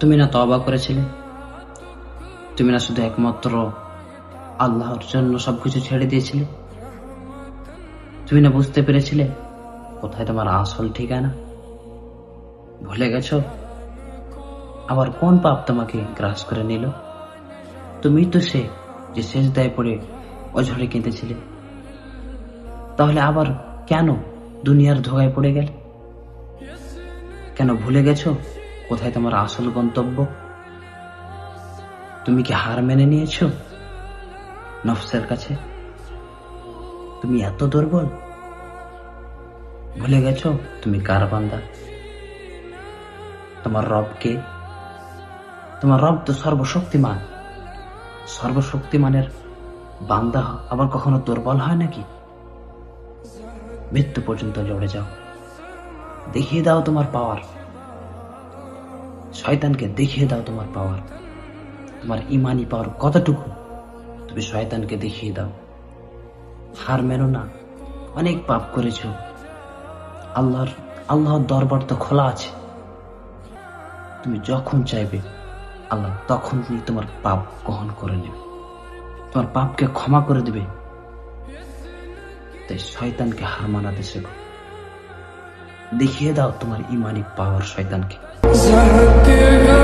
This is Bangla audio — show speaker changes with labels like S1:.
S1: তুমি না তবা করেছিলে? তুমি না শুধু একমাত্র আল্লাহর জন্য সবকিছু ছেড়ে দিয়েছিলে? তুমি না বুঝতে পেরেছিলে কোথায় তোমার আসল ঠিকানা? ভুলে গেছো? আবার কোন পাপ তোমাকে গ্রাস করে নিল? তুমি তো সে যে শেষ দায় পড়ে অঝরে কেঁদেছিলে। তাহলে আবার কেন দুনিয়ার ধোগায় পড়ে গেল? কেন ভুলে গেছো? কোথায় তোমার আসল গন্তব্য? তুমি কি হার মেনে নিয়েছো? নফসের কাছে? তুমি এত দুর্বল? ভুলে গেছ তুমি কার বান্দা? তোমার রবকে তোমার রব তো সর্বশক্তিমান। সর্বশক্তিমানের বান্দা আবার কখনো দুর্বল হয় নাকি? মৃত্যু পর্যন্ত লড়ে যাও। দেখিয়ে দাও তোমার পাওয়ার। শয়তানকে দেখিয়ে দাও তোমার পাওয়ার তোমার ইমানি পাওয়ার কতটুকু? তুমি শয়তানকে দেখিয়ে দাও। হার মেনো না। অনেক পাপ করেছ। আল্লাহর আল্লাহর দরবার তো খোলা আছে। তুমি যখন চাইবে, আল্লাহ তখনই তোমার পাপ গ্রহণ করে নেবে। তোমার পাপকে ক্ষমা করে দেবে। তাই শয়তানকে হার মানাতে শেখো। দেখিয়ে দাও তোমার ইমানি পাওয়ার শয়তানকে।
S2: Забегай